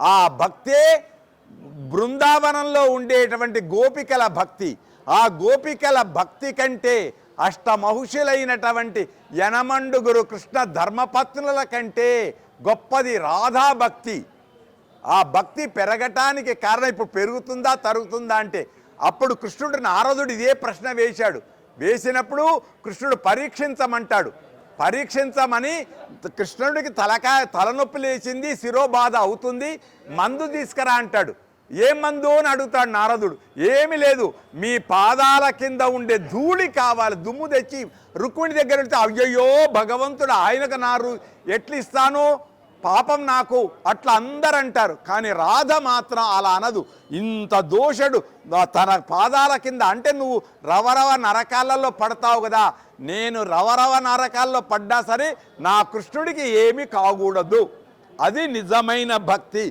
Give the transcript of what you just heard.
ఆ భక్తే బృందావనంలో ఉండేటువంటి గోపికల భక్తి. ఆ గోపికల భక్తి కంటే అష్టమహుషులైనటువంటి యనమండుగురు కృష్ణ ధర్మపత్నుల కంటే గొప్పది రాధా భక్తి. ఆ భక్తి పెరగటానికి కారణం ఇప్పుడు పెరుగుతుందా తరుగుతుందా అంటే అప్పుడు కృష్ణుడు నారదుడు ఇదే ప్రశ్న వేశాడు. వేసినప్పుడు కృష్ణుడు పరీక్షించమంటాడు. పరీక్షించమని కృష్ణుడికి తలకాయ తలనొప్పి లేచింది శిరోబాధ అవుతుంది మందు తీసుకురా అంటాడు. ఏ మందు అని అడుగుతాడు నారదుడు. ఏమి లేదు మీ పాదాల కింద ఉండే ధూళి కావాలి దుమ్ము తెచ్చి రుక్మిణి దగ్గర ఉంటే అయ్యయ్యో భగవంతుడు ఆయనకు నారు ఎట్లు ఇస్తాను పాపం నాకు అట్లా అందరు అంటారు కానీ రాధ మాత్రం అలా అనదు. ఇంత దోషుడు తన పాదాల కింద అంటే నువ్వు రవరవ నరకాలలో పడతావు కదా నేను రవరవ నరకాల్లో పడ్డా సరే నా కృష్ణుడికి ఏమీ కాకూడదు. అది నిజమైన భక్తి.